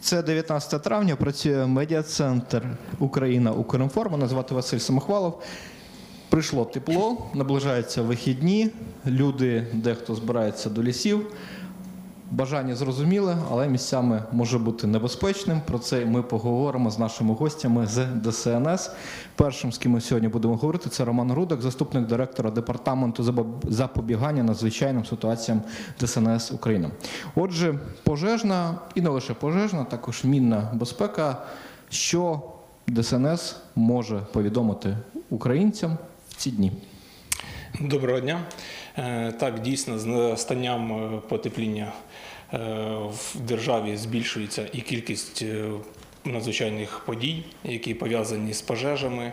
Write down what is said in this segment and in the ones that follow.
Це 19 травня. Працює медіа-центр Україна Укрінформ. Мене звати Василь Самохвалов. Прийшло тепло, наближаються вихідні. Люди, дехто збирається до лісів. Бажання зрозуміле, але місцями може бути небезпечним. Про це ми поговоримо з нашими гостями з ДСНС. Першим, з ким ми сьогодні будемо говорити, це Роман Рудик, заступник директора департаменту запобігання надзвичайним ситуаціям ДСНС України. Отже, пожежна і не лише пожежна, також мінна безпека. Що ДСНС може повідомити українцям в ці дні? Доброго дня. Е, Так, дійсно, з настанням е, потепління е, в державі збільшується і кількість надзвичайних подій, які пов'язані з пожежами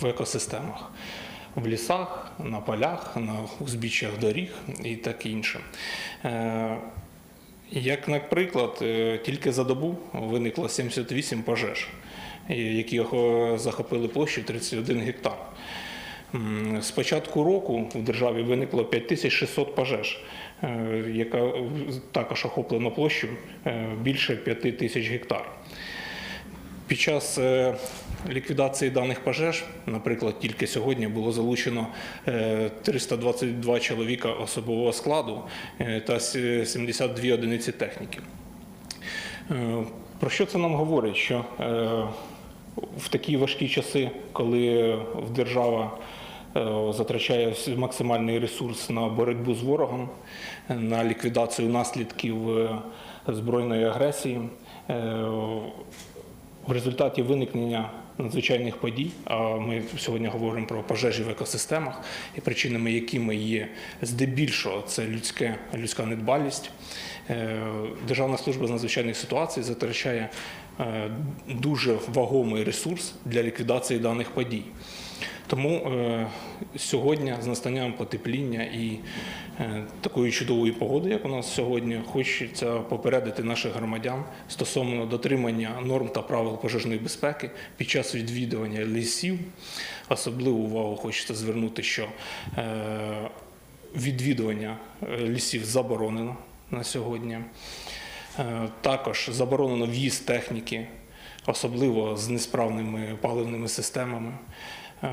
в- екосистемах. В лісах, на полях, на узбіччях доріг і таке інше. Як, наприклад, тільки за добу виникло 78 пожеж, які захопили площу 31 гектар. З початку року в державі виникло 5600 пожеж, е, яка також охоплено площу е, більше 5 тисяч гектар. Під час е, ліквідації даних пожеж, наприклад, тільки сьогодні було залучено е, 322 чоловіка особового складу та 72 одиниці техніки. Про що це нам говорить? Що в такі важкі часи, коли держава затрачає максимальний ресурс на боротьбу з ворогом, е, на ліквідацію наслідків е, збройної агресії, е, в результаті виникнення надзвичайних подій, а ми сьогодні говоримо про пожежі в екосистемах, і причинами якими є здебільшого це людське, людська недбалість. Е, Державна служба з надзвичайних ситуацій затрачає е, дуже вагомий ресурс для ліквідації даних подій. Тому е, сьогодні з настанням потепління і е, такої чудової погоди, як у нас сьогодні, хочеться попередити наших громадян стосовно дотримання норм та правил пожежної безпеки під час відвідування лісів. Особливу увагу хочеться звернути, що е, відвідування лісів заборонено на сьогодні. Також заборонено в'їзд техніки, особливо з несправними паливними системами. Е,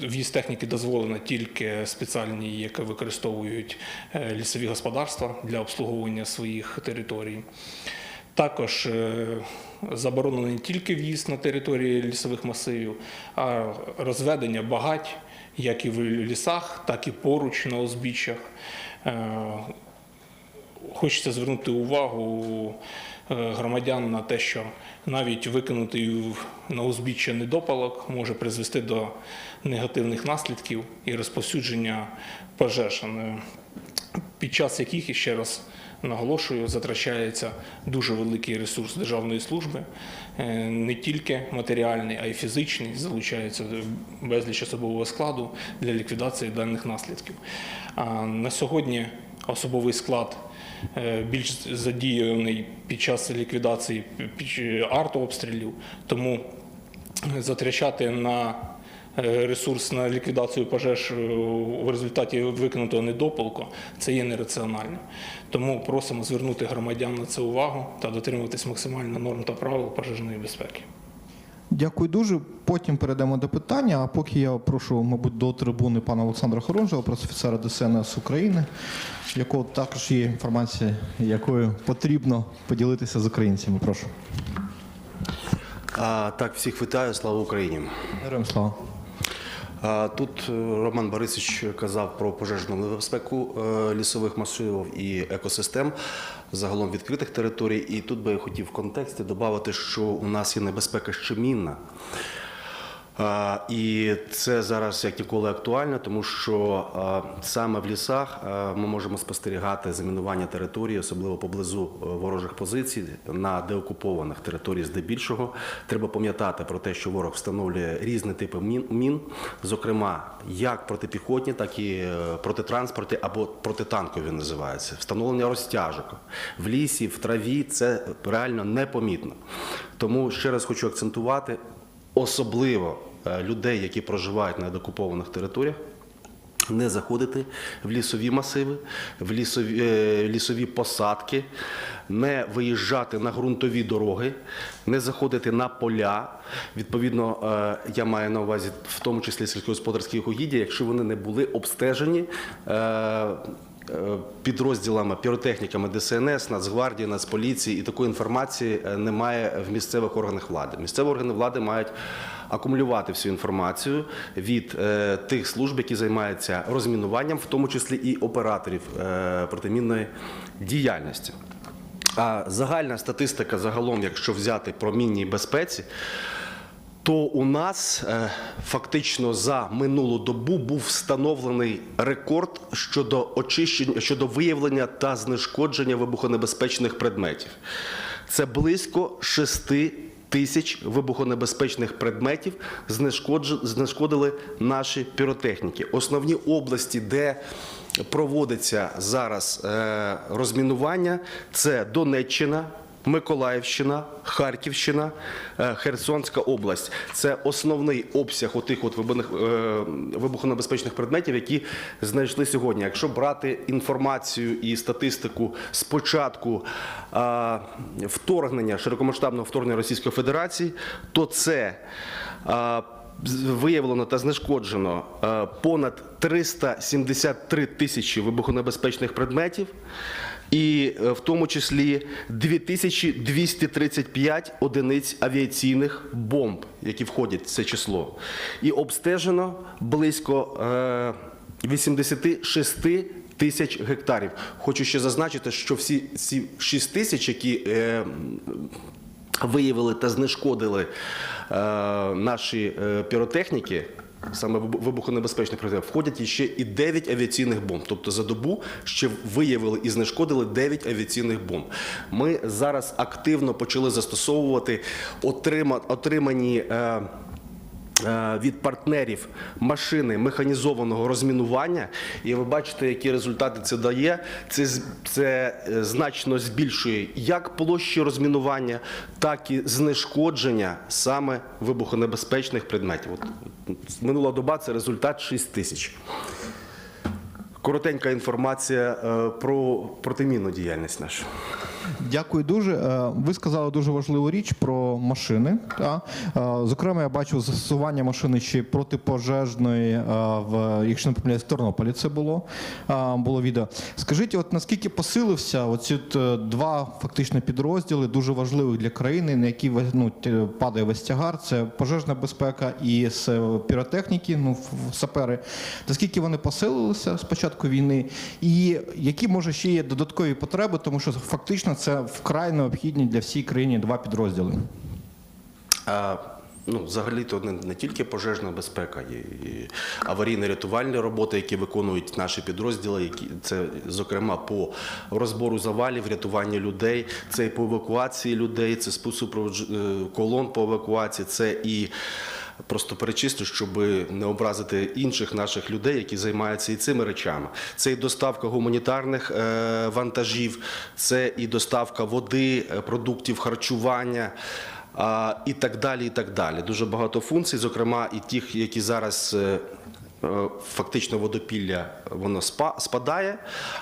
В'їзд техніки дозволено тільки спеціальні, які використовують е, лісові господарства для обслуговування своїх територій. Також е, заборонено не тільки в'їзд на території лісових масивів, а розведення багать як і в лісах, так і поруч на узбіччях. Хочеться звернути увагу громадян на те, що навіть викинутий на узбіччя недопалок може призвести до негативних наслідків і розповсюдження пожеж, е, під час яких, ще раз наголошую, затрачається дуже великий ресурс державної служби, е, не тільки матеріальний, а й фізичний. Залучається безліч особового складу для ліквідації даних наслідків. На сьогодні особовий склад е, більш задіяний під час ліквідації під- артобстрілів, тому затрачати на е, ресурс на ліквідацію пожеж е, у результаті викинутого недопалку це є нераціонально. Тому просимо звернути громадян на це увагу та дотримуватись максимально норм та правил пожежної безпеки. Дякую дуже. Потім перейдемо до питання. А поки я прошу, мабуть, до трибуни пана Олександра Хорунжого, пресофіцера ДСНС України, якого також є інформація, якою потрібно поділитися з українцями. Прошу. А, так, всіх вітаю, слава Україні. Героям слава. Тут е, Роман Борисович казав про пожежну небезпеку е, лісових масивів і екосистем, загалом відкритих територій. І тут би я хотів в контексті додати, що у нас є небезпека ще мінна. А, І це зараз як ніколи актуально, тому що саме в лісах ми можемо спостерігати замінування території, особливо поблизу е, ворожих позицій на деокупованих територіях здебільшого. Треба пам'ятати про те, що ворог встановлює різні типи мін, зокрема як протипіхотні, так і е, протитранспортні або протитанкові називаються. Встановлення розтяжок в лісі, в траві це реально непомітно. Тому ще раз хочу акцентувати особливо людей, які проживають на деокупованих територіях. не заходити в лісові масиви, в лісові, е, лісові посадки, не виїжджати на ґрунтові дороги, не заходити на поля. Відповідно, е, я маю на увазі в тому числі сільськогосподарські угіддя, якщо вони не були обстежені. Е, Підрозділами, піротехніками ДСНС, Нацгвардії, Нацполіції і такої інформації е, немає в місцевих органах влади. Місцеві органи влади мають акумулювати всю інформацію від е, тих служб, які займаються розмінуванням, в тому числі і операторів протимінної діяльності. А загальна статистика загалом, якщо взяти про мінній безпеці, то у нас е, фактично за минулу добу був встановлений рекорд щодо очищення щодо виявлення та знешкодження вибухонебезпечних предметів. Це близько 6 тисяч вибухонебезпечних предметів знешкодили наші піротехніки. Основні області, де проводиться зараз е, розмінування, це Донеччина. Миколаївщина, Харківщина, е, Херсонська область це основний обсяг отих от е, вибухонебезпечних предметів, які знайшли сьогодні. Якщо брати інформацію і статистику з початку е, вторгнення широкомасштабного вторгнення Російської Федерації, то це виявлено та знешкоджено понад 373 тисячі вибухонебезпечних предметів, і е, в тому числі 2235 одиниць авіаційних бомб, які входять в це число. І обстежено близько е, 86 тисяч гектарів. Хочу ще зазначити, що всі ці 6 тисяч, які е, виявили та знешкодили е, наші е, піротехніки. Саме вибухонебезпечних предметів, входять іще і 9 авіаційних бомб. Тобто за добу ще виявили і знешкодили 9 авіаційних бомб. Ми зараз активно почали застосовувати отрима- отримані. Е, від партнерів машини механізованого розмінування, і ви бачите, які результати це дає. Це, це е, значно збільшує як площі розмінування, так і знешкодження саме вибухонебезпечних предметів. От, минула доба це результат 6 тисяч. Коротенька інформація е, про протимінну діяльність нашу. Дякую дуже. Е, Ви сказали дуже важливу річ про машини. Та? Е, Зокрема, я бачив застосування машини ще протипожежної, е, в, якщо не помиляюсь, в Тернополі це було, було відео. Скажіть, от наскільки посилився оці два фактично підрозділи, дуже важливих для країни, на які ну, падає весь тягар, це пожежна безпека і з піротехніки, ну, сапери. Наскільки вони посилилися з початку війни, і які може ще є додаткові потреби, тому що фактично це вкрай необхідні для всієї країни два підрозділи. А, ну, взагалі-то не, не тільки пожежна безпека, є і аварійно-рятувальні роботи, які виконують наші підрозділи, які це зокрема по розбору завалів, рятуванню людей, це і по евакуації людей, це супроводжу е, колон по евакуації, це і. Просто перечислю, щоб не образити інших наших людей, які займаються і цими речами. Це і доставка гуманітарних е, вантажів, це і доставка води, е, продуктів харчування і так далі. І так далі. Дуже багато функцій, зокрема, і тих, які зараз. Е, Фактично водопілля воно спа- спадає,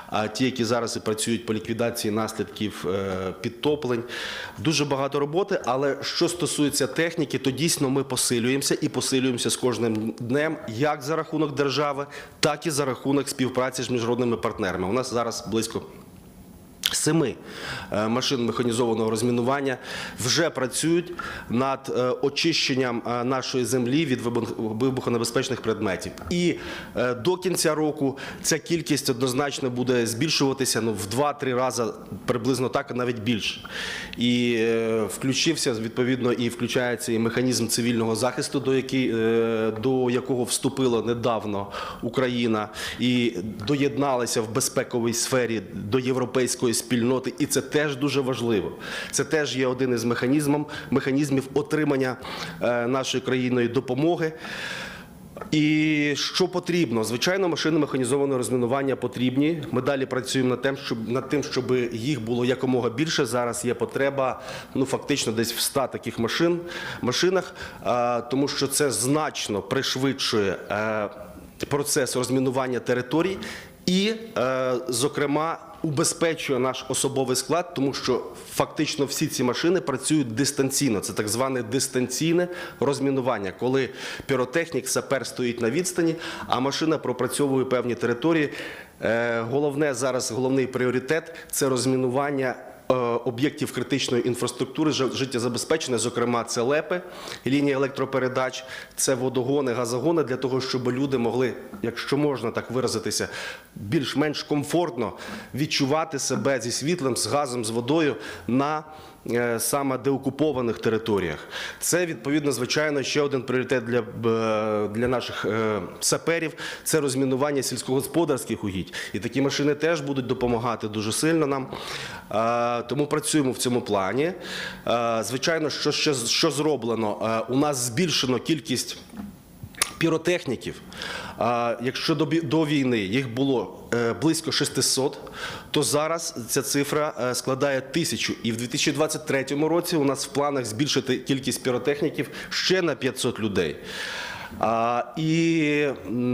а ті, які зараз і працюють по ліквідації наслідків е, підтоплень, дуже багато роботи. Але що стосується техніки, то дійсно ми посилюємося і посилюємося з кожним днем, як за рахунок держави, так і за рахунок співпраці з міжнародними партнерами. У нас зараз близько Семи е, машин механізованого розмінування вже працюють над е, очищенням е, нашої землі від вибухонебезпечних предметів. І до кінця року ця кількість однозначно буде збільшуватися ну, в 2-3 рази, приблизно так, а навіть більше. І включився відповідно і включається і механізм цивільного захисту, до, який, до якого вступила недавно Україна, і доєдналася в безпековій сфері до європейської спільноти, і це теж дуже важливо. Це теж є один із механізмів, механізмів отримання е, нашою країною допомоги. І що потрібно? Звичайно, машини механізованого розмінування потрібні. Ми далі працюємо над тим, щоб над тим, щоб їх було якомога більше. Зараз є потреба, ну фактично, десь в 100 таких машин машинах, тому що це значно пришвидшує. е, процес розмінування територій і, е, зокрема, убезпечує наш особовий склад, тому що фактично всі ці машини працюють дистанційно. Це так зване дистанційне розмінування, коли піротехнік, сапер стоїть на відстані, а машина пропрацьовує певні території. Е, Головне зараз, головний пріоритет це розмінування об'єктів критичної інфраструктури жи- життєзабезпечення, зокрема, це лепи, лінії електропередач, це водогони, газогони для того, щоб люди могли, якщо можна так виразитися, більш-менш комфортно відчувати себе зі світлом, з газом, з водою на е, саме деокупованих територіях. Це відповідно, звичайно, ще один пріоритет для, для наших е, саперів це розмінування сільськогосподарських угідь. І такі машини теж будуть допомагати дуже сильно нам. Е, Тому працюємо в цьому плані. Е, Звичайно, що ще що зроблено? Е, У нас збільшено кількість піротехніків. А якщо до, війни їх було е, близько 600, то зараз ця цифра е, складає тисячу. І в 2023 році у нас в планах збільшити кількість піротехніків ще на 500 людей. І,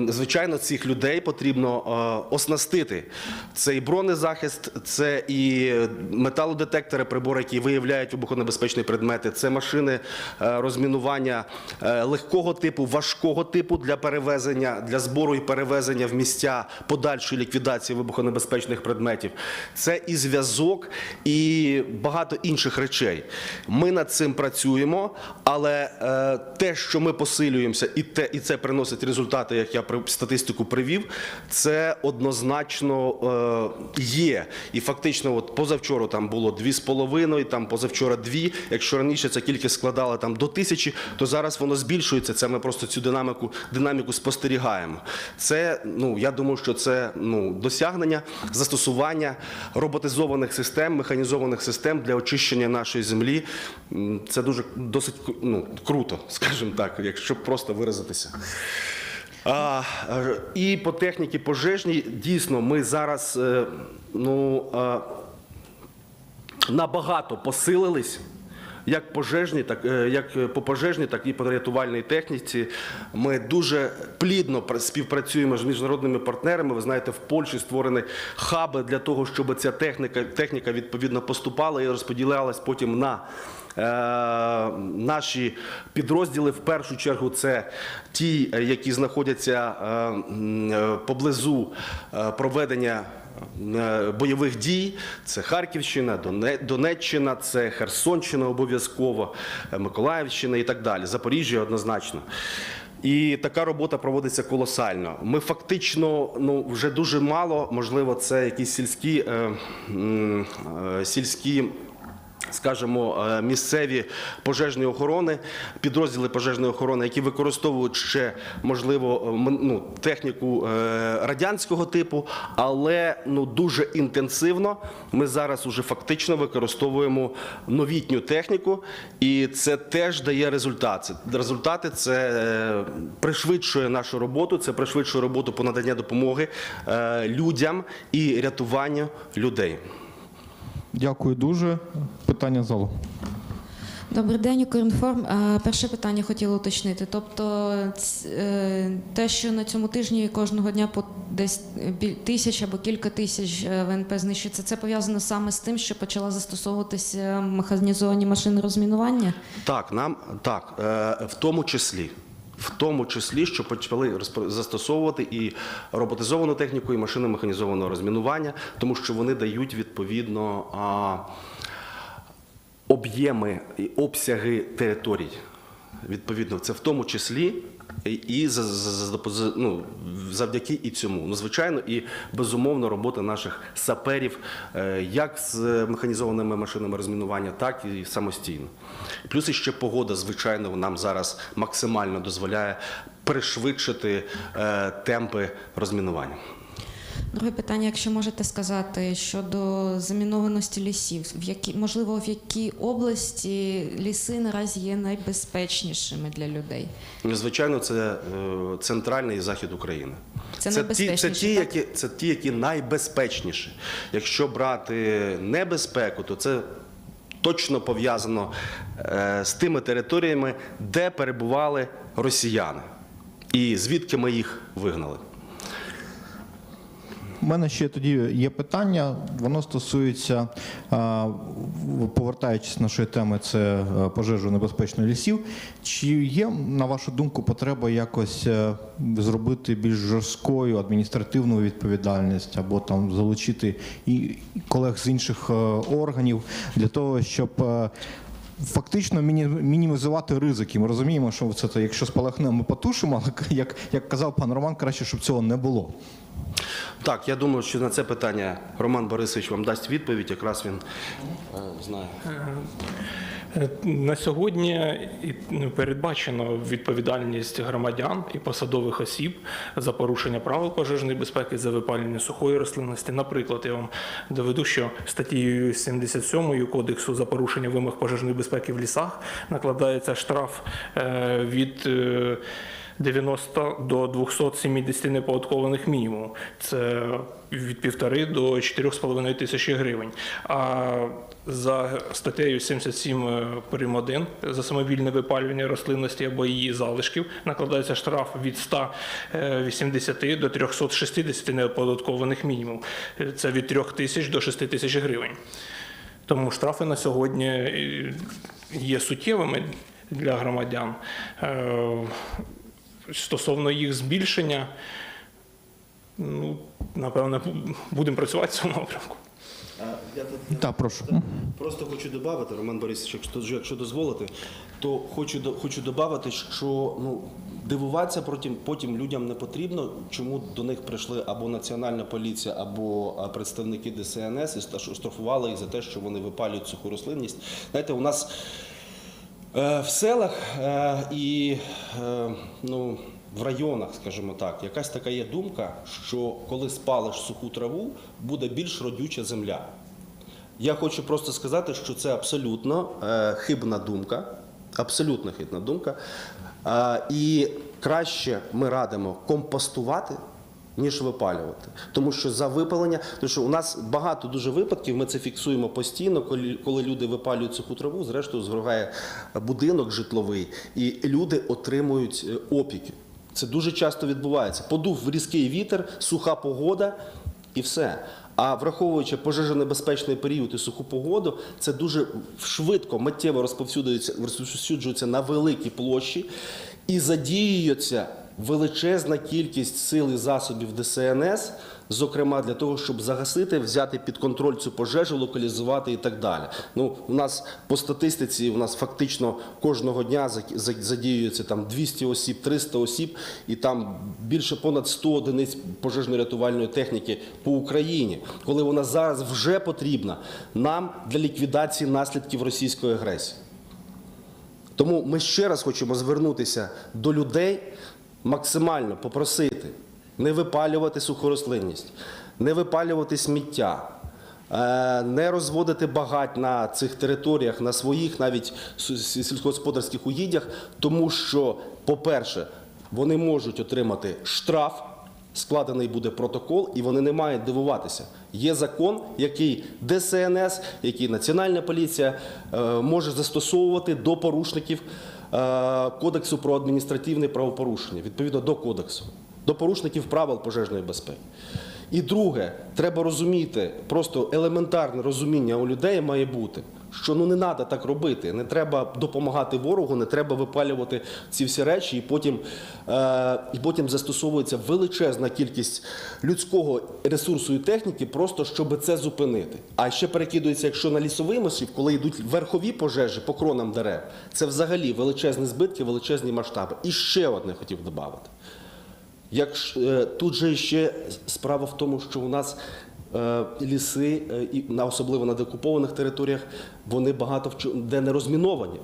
звичайно, цих людей потрібно е, оснастити. Це і бронезахист, це і металодетектори, прибори, які виявляють вибухонебезпечні предмети, це машини е, розмінування е, легкого типу, важкого типу для перевезення, для збору і перевезення в місця подальшої ліквідації вибухонебезпечних предметів. Це і зв'язок, і багато інших речей. Ми над цим працюємо, але те, що ми посилюємося, і те, і це приносить результати, як я статистику привів, це однозначно е, є. І фактично, от позавчора там було дві з половиною, там позавчора дві. Якщо раніше ця кількість складала там до тисячі, то зараз воно збільшується. Це ми просто цю динаміку, динаміку спостерігаємо. Це ну я думаю, що це ну досягнення застосування роботизованих систем, механізованих систем для очищення нашої землі. Це дуже досить ну, круто, скажімо так, якщо просто виразитися. А, е, і по техніці пожежній дійсно ми зараз е, ну, набагато посилились. Як пожежні, так е, як по пожежній, так і по рятувальній техніці. Ми дуже плідно співпрацюємо з міжнародними партнерами. Ви знаєте, в Польщі створені хаби для того, щоб ця техніка, техніка відповідно поступала і розподілялась потім на наші підрозділи. В першу чергу це ті, е, які знаходяться е, е, поблизу е, проведення е, бойових дій. Це Харківщина, Донеччина, це Херсонщина обов'язково, е, Миколаївщина і так далі. Запоріжжя однозначно. І така робота проводиться колосально. Ми фактично ну вже дуже мало, можливо, це якісь сільські е, е, сільські. Скажімо, е, місцеві пожежні охорони, підрозділи пожежної охорони, які використовують ще можливо м- ну, техніку е, радянського типу, але ну дуже інтенсивно. Ми зараз уже фактично використовуємо новітню техніку, і це теж дає результат. Це- Результати це е, пришвидшує нашу роботу, це пришвидшує роботу по наданню допомоги е, людям і рятуванню людей. Дякую дуже. Питання залу. Добрий день, Укрінформ. Е, Перше питання хотіла уточнити. Тобто, е, те, що на цьому тижні кожного дня по десь тисяч або кілька тисяч е, ВНП знищується, це пов'язано саме з тим, що почала застосовуватися механізовані машини розмінування? Так, нам так, е, в тому числі. В тому числі, що почали застосовувати і роботизовану техніку, і машини механізованого розмінування, тому що вони дають відповідно об'єми і обсяги територій. Відповідно, це в тому числі і- за, за, за- ну, завдяки і цьому. Ну, звичайно, і безумовно робота наших саперів, е, як з механізованими машинами розмінування, так і самостійно. Плюс іще погода, звичайно, нам зараз максимально дозволяє пришвидшити е, темпи розмінування. Друге питання, якщо можете сказати, щодо замінованості лісів, в які можливо в якій області ліси наразі є найбезпечнішими для людей? Ну, Звичайно, це е, центральний і захід України. Це ті, це, ті, так? які, це ті, які найбезпечніші. Якщо брати небезпеку, то це точно пов'язано е, з тими територіями, де перебували росіяни. і звідки ми їх вигнали. У мене ще тоді є питання. Воно стосується, повертаючись до нашої теми, це е, пожежу небезпечних лісів. Чи є, на вашу думку, потреба якось е, зробити більш жорсткою адміністративну відповідальність або там залучити і колег з інших е, органів для того, щоб Фактично мінімізувати ризики. Ми розуміємо, що це, якщо спалахне, ми потушимо, але як, як казав пан Роман, краще, щоб цього не було. Так, я думаю, що на це питання Роман Борисович вам дасть відповідь, якраз він е, знає. Е, На сьогодні ну, передбачено відповідальність громадян і посадових осіб за порушення правил пожежної безпеки за випалювання сухої рослинності. Наприклад, я вам доведу, що статтею 77 Кодексу за порушення вимог пожежної безпеки в лісах накладається штраф е, від е, 90 до 270 неподаткованих мінімумів. Це від півтори до 4,5 тисячі гривень. А за статтею 77 е, прим. 1 за самовільне випалювання рослинності або її залишків накладається штраф від 180 до 360 неподаткованих мінімумів. Е, Це від 3 тисяч до 6 тисяч гривень. Тому штрафи на сьогодні е, є суттєвими для громадян. Стосовно їх збільшення, ну, напевно, будемо працювати в цьому напрямку. Я тут Так, прошу. Просто хочу додати, Роман Борисович, якщо, якщо дозволите, то хочу до- хочу додати, що ну дивуватися потім, потім людям не потрібно, чому до них прийшли або національна поліція, або представники ДСНС і штрафували їх за те, що вони випалюють суху рослинність. Знаєте, у нас В селах е, і е, ну, в районах, скажімо так, якась така є думка, що коли спалиш суху траву, буде більш родюча земля. Я хочу просто сказати, що це абсолютно е, хибна думка, абсолютно хибна думка. Е, і краще ми радимо компостувати. Ніж випалювати, тому що за випалення, тому що у нас багато дуже випадків. Ми це фіксуємо постійно, коли, коли люди випалюють суху траву, зрештою згорає будинок житловий, і люди отримують е, опіки. Це дуже часто відбувається. Подув різкий вітер, суха погода і все. А враховуючи пожежонебезпечний період і суху погоду, це дуже швидко, миттєво розповсюджується, розповсюджується на великій площі і задіюється величезна кількість сил і засобів ДСНС, зокрема для того, щоб загасити, взяти під контроль цю пожежу, локалізувати і так далі. Ну, у нас по статистиці, у нас фактично кожного дня за- за- задіюється там 200 осіб, 300 осіб, і там більше понад 100 одиниць пожежно-рятувальної техніки по Україні, коли вона зараз вже потрібна нам для ліквідації наслідків російської агресії. Тому ми ще раз хочемо звернутися до людей, максимально попросити не випалювати сухорослинність, не випалювати сміття, е, не розводити багать на цих територіях, на своїх навіть сільськогосподарських угіддях, тому що, по-перше, вони можуть отримати штраф. Складений буде протокол, і вони не мають дивуватися. Є закон, який ДСНС, який Національна поліція е, може застосовувати до порушників Кодексу про адміністративне правопорушення, відповідно до кодексу, до порушників правил пожежної безпеки. І друге, треба розуміти, просто елементарне розуміння у людей має бути, що ну не треба так робити. Не треба допомагати ворогу, не треба випалювати ці всі речі, і потім, е, і потім застосовується величезна кількість людського ресурсу і техніки, просто щоб це зупинити. А ще перекидується, якщо на лісовий масив, коли йдуть верхові пожежі по кронам дерев, це взагалі величезні збитки, величезні масштаби. І ще одне хотів додати. Як е, тут же ще справа в тому, що у нас ліси, е, і на особливо на деокупованих територіях, вони багато де не розміновані.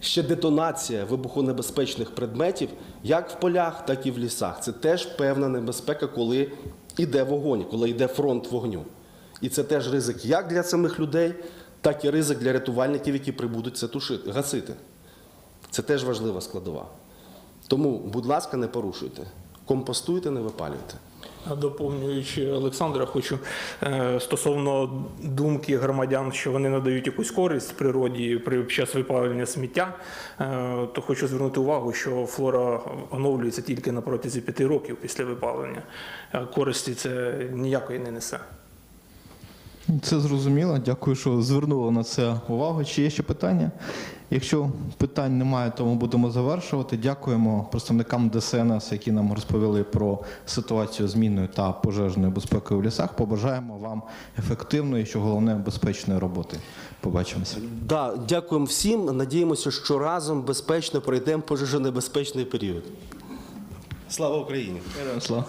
Ще детонація вибухонебезпечних предметів, як в полях, так і в лісах. Це теж певна небезпека, коли йде вогонь, коли йде фронт вогню. І це теж ризик як для самих людей, так і ризик для рятувальників, які прибудуть це тушити, гасити. Це теж важлива складова. Тому, будь ласка, не порушуйте. компостуйте, не випалюйте. Доповнюючи Олександра, хочу е, стосовно думки громадян, що вони надають якусь користь природі при під час випалення сміття, е, то хочу звернути увагу, що флора оновлюється тільки на протязі п'яти років після випалення. Е, Користі це ніякої не несе. Це зрозуміло. Дякую, що звернули на це увагу. Чи є ще питання? Якщо питань немає, то ми будемо завершувати. Дякуємо представникам ДСНС, які нам розповіли про ситуацію з міною та пожежною безпекою в лісах. Побажаємо вам ефективної, що головне безпечної роботи. Побачимося. Да, дякуємо всім. Надіємося, що разом безпечно пройдемо пожежонебезпечний період. Слава Україні! Слава.